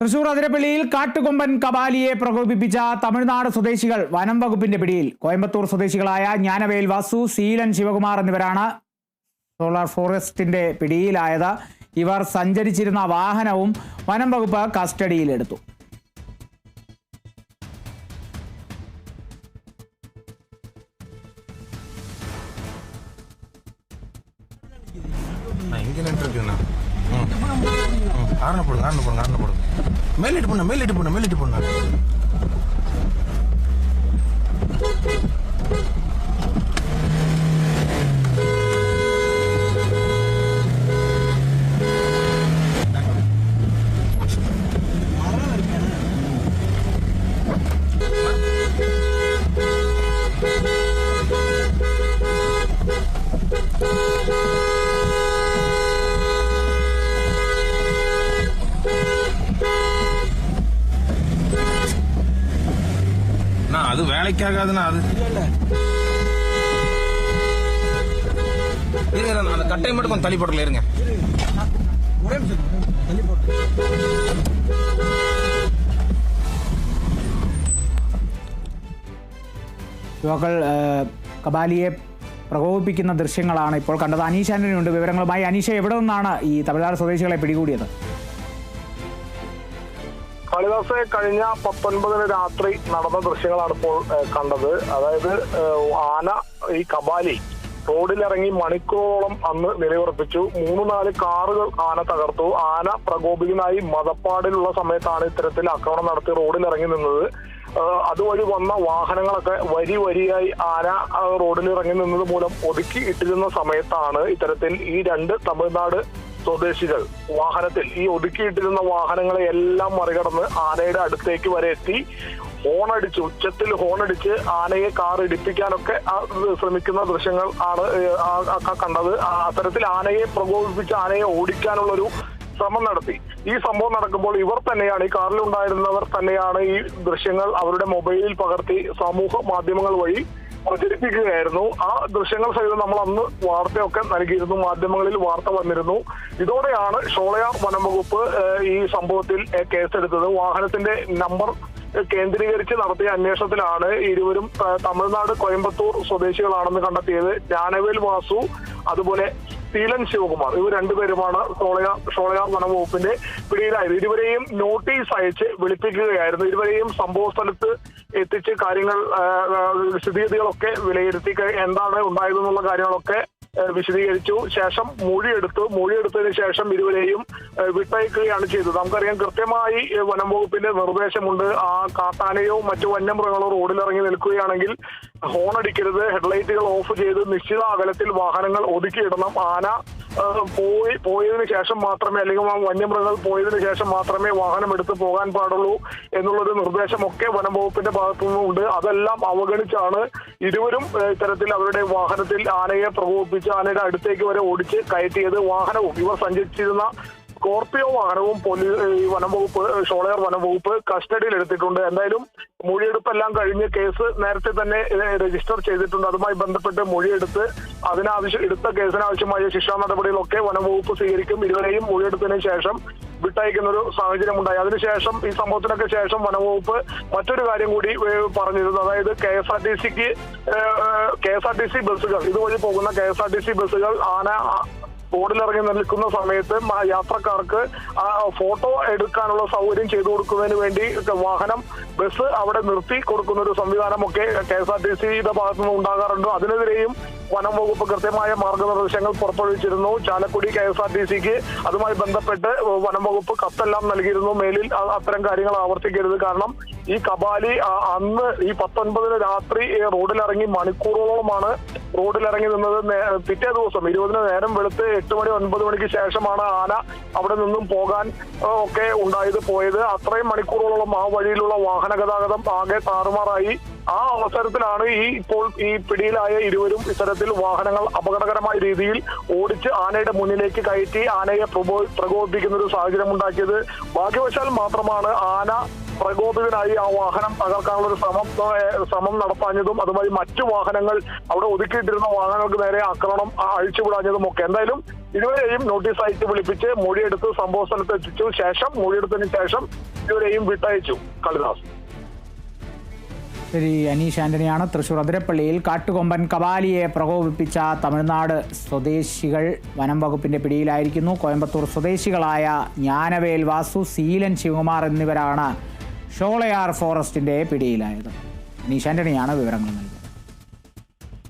തൃശൂർ അതിരപ്പള്ളിയിൽ കാട്ടുകൊമ്പൻ കബാലിയെ പ്രകോപിപ്പിച്ച തമിഴ്നാട് സ്വദേശികൾ വനം വകുപ്പിന്റെ പിടിയിൽ. കോയമ്പത്തൂർ സ്വദേശികളായ ജ്ഞാനവേൽ വാസു സീലൻ ശിവകുമാർ എന്നിവരാണ് സോളാർ ഫോറസ്റ്റിന്റെ പിടിയിലായത്. ഇവർ സഞ്ചരിച്ചിരുന്ന വാഹനവും വനം വകുപ്പ് കസ്റ്റഡിയിലെടുത്തു. நான் இங்கே ஆரண போடுங்க ஆரண போடுங்க. ஆரண போடுங்க மேலிட்டு பண்ண மேலிட்டு பண்ண மேலிட்டு பண்ண அது வேலைக்காகாதுண்ணா அது இருங்க நான் அந்த கட்டையை மட்டும் கொஞ்சம் தள்ளி போட்டுல இருங்க യുവാക്കൾ ഏഹ്, കബാലിയെ പ്രകോപിപ്പിക്കുന്ന ദൃശ്യങ്ങളാണ് ഇപ്പോൾ കണ്ടത് അനീഷ് ആന്റണി ഉണ്ട് വിവരങ്ങളുമായി അനീഷ എവിടെ നിന്നാണ് ഈ തമിഴ്നാട് സ്വദേശികളെ പിടികൂടിയത് കാളിദാസെ കഴിഞ്ഞ പത്തൊൻപതിന് രാത്രി നടന്ന ദൃശ്യങ്ങളാണ് ഇപ്പോൾ കണ്ടത്. അതായത് ആന ഈ കബാലി റോഡിലിറങ്ങി മണിക്കൂറോളം അന്ന് നിലയുറപ്പിച്ചു. മൂന്ന് നാല് കാറുകൾ ആന തകർത്തു. ആന പ്രകോപിതനായി മതപ്പാടിലുള്ള സമയത്താണ് ഇത്തരത്തിൽ ആക്രമണം നടത്തി റോഡിലിറങ്ങി നിന്നത്. അതുവഴി വന്ന വാഹനങ്ങളൊക്കെ വരി വരിയായി ആന റോഡിൽ ഇറങ്ങി നിന്നത് മൂലം ഒതുക്കി ഇട്ടിരുന്ന സമയത്താണ് ഇത്തരത്തിൽ ഈ രണ്ട് തമിഴ്നാട് സ്വദേശികൾ വാഹനത്തിൽ ഈ ഒതുക്കിയിട്ടിരുന്ന വാഹനങ്ങളെ എല്ലാം മറികടന്ന് ആനയുടെ അടുത്തേക്ക് വരെ എത്തി. ഹോണടിച്ച് ഉച്ചത്തിൽ ഹോണടിച്ച് ആനയെ കാർ ഇടിപ്പിക്കാനൊക്കെ ശ്രമിക്കുന്ന ദൃശ്യങ്ങൾ ആണ് കണ്ടത്. അത്തരത്തിൽ ആനയെ പ്രകോപിപ്പിച്ച് ആനയെ ഓടിക്കാനുള്ളൊരു ശ്രമം നടത്തി. ഈ സംഭവം നടക്കുമ്പോൾ ഇവർ തന്നെയാണ് ഈ കാറിൽ ഉണ്ടായിരുന്നവർ തന്നെയാണ് ഈ ദൃശ്യങ്ങൾ അവരുടെ മൊബൈലിൽ പകർത്തി സമൂഹ മാധ്യമങ്ങൾ വഴി പ്രചരിപ്പിക്കുകയായിരുന്നു ആ ദൃശ്യങ്ങൾ സഹിതം നമ്മൾ അന്ന് വാർത്തയൊക്കെ നൽകിയിരുന്നു മാധ്യമങ്ങളിൽ വാർത്ത വന്നിരുന്നു. ഇതോടെയാണ് ഷോളയാർ വനം വകുപ്പ് ഈ സംഭവത്തിൽ കേസെടുത്തത്. വാഹനത്തിന്റെ നമ്പർ കേന്ദ്രീകരിച്ച് നടത്തിയ അന്വേഷണത്തിലാണ് ഇരുവരും തമിഴ്നാട് കോയമ്പത്തൂർ സ്വദേശികളാണെന്ന് കണ്ടെത്തിയത്. ജ്ഞാനവേൽ വാസു അതുപോലെ സീലൻ ശിവകുമാർ. ഇവർ രണ്ടുപേരുമാണ് ഷോളയാർ ഷോളയാർ വനംവകുപ്പിന്റെ പിടിയിലായത്. ഇരുവരെയും നോട്ടീസ് അയച്ച് വിളിപ്പിക്കുകയായിരുന്നു. ഇരുവരെയും സംഭവ സ്ഥലത്ത് എത്തിച്ച് കാര്യങ്ങൾ സ്ഥിതിഗതികളൊക്കെ വിലയിരുത്തി എന്താണ് ഉണ്ടായതെന്നുള്ള കാര്യങ്ങളൊക്കെ വിശദീകരിച്ചു. ശേഷം മൊഴിയെടുത്തു. മൊഴിയെടുത്തതിന് ശേഷം ഇരുവരെയും വിട്ടയക്കുകയാണ് ചെയ്തത്. നമുക്കറിയാം കൃത്യമായി വനം വകുപ്പിന്റെ നിർദ്ദേശമുണ്ട്. ആ കാട്ടാനയോ മറ്റു വന്യമൃഗങ്ങളോ റോഡിലിറങ്ങി നിൽക്കുകയാണെങ്കിൽ ഹോൺ അടിക്കരുത് ഹെഡ്ലൈറ്റുകൾ ഓഫ് ചെയ്ത് നിശ്ചിത അകലത്തിൽ വാഹനങ്ങൾ ഒതുക്കിയിടണം. ആന പോയി പോയതിനു ശേഷം മാത്രമേ അല്ലെങ്കിൽ വന്യമൃഗങ്ങൾ പോയതിനു ശേഷം മാത്രമേ വാഹനം എടുത്തു പോകാൻ പാടുള്ളൂ എന്നുള്ളൊരു നിർദ്ദേശമൊക്കെ വനം വകുപ്പിന്റെ ഭാഗത്തു നിന്നുണ്ട്. അതെല്ലാം അവഗണിച്ചാണ് ഇരുവരും ഇത്തരത്തിൽ അവരുടെ വാഹനത്തിൽ ആനയെ പ്രകോപിപ്പിച്ച് ആനയുടെ അടുത്തേക്ക് വരെ ഓടിച്ച് കയറ്റിയത്. വാഹനവും ഇവർ സഞ്ചരിച്ചിരുന്ന സ്കോർപിയോ വാഹനവും പോലീസ് ഈ വനം വകുപ്പ് കസ്റ്റഡിയിൽ എടുത്തിട്ടുണ്ട്. എന്തായാലും മൊഴിയെടുപ്പെല്ലാം കഴിഞ്ഞ് കേസ് നേരത്തെ തന്നെ രജിസ്റ്റർ ചെയ്തിട്ടുണ്ട്. അതുമായി ബന്ധപ്പെട്ട് മൊഴിയെടുത്ത് അതിനാവശ്യം എടുത്ത കേസിനാവശ്യമായ ശിക്ഷാ നടപടികളൊക്കെ വനം വകുപ്പ് സ്വീകരിക്കും. ഇരുവരെയും മൊഴിയെടുത്തതിന് ശേഷം വിട്ടയക്കുന്ന ഒരു സാഹചര്യം ഉണ്ടായി അതിനുശേഷം ഈ സംഭവത്തിനൊക്കെ ശേഷം വനംവകുപ്പ് മറ്റൊരു കാര്യം കൂടി പറഞ്ഞിരുന്നു. അതായത് കെ എസ് ആർ ടി സിക്ക് K S R T C ബസ്സുകൾ ഇതുവഴി പോകുന്ന K S R T C ബസ്സുകൾ ആന റോഡിലിറങ്ങി നിൽക്കുന്ന സമയത്ത് യാത്രക്കാർക്ക് ആ ഫോട്ടോ എടുക്കാനുള്ള സൗകര്യം ചെയ്തു കൊടുക്കുന്നതിന് വേണ്ടി വാഹനം ബസ് അവിടെ നിർത്തി കൊടുക്കുന്ന ഒരു സംവിധാനമൊക്കെ കെ എസ് ആർ ടി സിയുടെ ഭാഗത്തുനിന്ന് ഉണ്ടാകാറുണ്ട്. അതിനെതിരെയും വനം വകുപ്പ് കൃത്യമായ മാർഗനിർദ്ദേശങ്ങൾ പുറപ്പെടുവിച്ചിരുന്നു. Chalakudy K S R T സിക്ക് അതുമായി ബന്ധപ്പെട്ട് വനം വകുപ്പ് കത്തെല്ലാം നൽകിയിരുന്നു. മേലിൽ അത്തരം കാര്യങ്ങൾ ആവർത്തിക്കരുത്. കാരണം ഈ കബാലി അന്ന് ഈ പത്തൊൻപതിന് രാത്രി റോഡിലിറങ്ങി റോഡിലിറങ്ങി മണിക്കൂറോളമാണ് റോഡിലിറങ്ങി നിന്നത് പിറ്റേ ദിവസം ഇരുപതിന് നേരം വെളുത്ത് എട്ട് മണി ഒൻപത് മണിക്ക് ശേഷമാണ് ആന അവിടെ നിന്നും പോകാൻ ഒക്കെ ഉണ്ടായത് പോയത്. അത്രയും മണിക്കൂറോളം ആ വഴിയിലുള്ള വാഹന ഗതാഗതം ആകെ താറുമാറായി. ആ അവസരത്തിലാണ് ഈ ഇപ്പോൾ ഈ പിടിയിലായ ഇരുവരും ഇത്തരത്തിൽ വാഹനങ്ങൾ അപകടകരമായ രീതിയിൽ ഓടിച്ച് ആനയുടെ മുന്നിലേക്ക് കയറ്റി ആനയെ പ്രകോപിപ്പിക്കുന്ന ഒരു സാഹചര്യം ഉണ്ടാക്കിയത് ഭാഗ്യവശാൽ മാത്രമാണ് ആന പ്രകോപിതനായി ആ വാഹനം തകർക്കാനുള്ള ഒരു ശ്രമം ശ്രമം നടത്താഞ്ഞതും അതുമായി മറ്റു വാഹനങ്ങൾ അവിടെ ഒതുക്കിയിട്ടിരുന്ന വാഹനങ്ങൾക്ക് നേരെ ആക്രമണം അഴിച്ചുവിടാഞ്ഞതും ഒക്കെ. എന്തായാലും ഇരുവരെയും നോട്ടീസ് അയച്ച് വിളിപ്പിച്ച് മൊഴിയെടുത്ത് സംഭവ സ്ഥലത്ത് എത്തിച്ചു. ശേഷം മൊഴിയെടുത്തതിന് ശേഷം ഇരുവരെയും വിട്ടയച്ചു. കളിദാസ് ശരി അനീഷ് ആന്റണിയാണ്. തൃശൂർ അതിരപ്പള്ളിയിൽ കാട്ടുകൊമ്പൻ കവാലിയെ പ്രകോപിപ്പിച്ച തമിഴ്നാട് സ്വദേശികൾ വനം വകുപ്പിന്റെ പിടിയിലായിരിക്കുന്നു. കോയമ്പത്തൂർ സ്വദേശികളായ ജ്ഞാനവേൽ വാസു സീലൻ ശിവകുമാർ എന്നിവരാണ് ഷോളയാർ ഫോറസ്റ്റിന്റെ പിടിയിലായത്. അനീഷ് വിവരങ്ങൾ നൽകിയത്.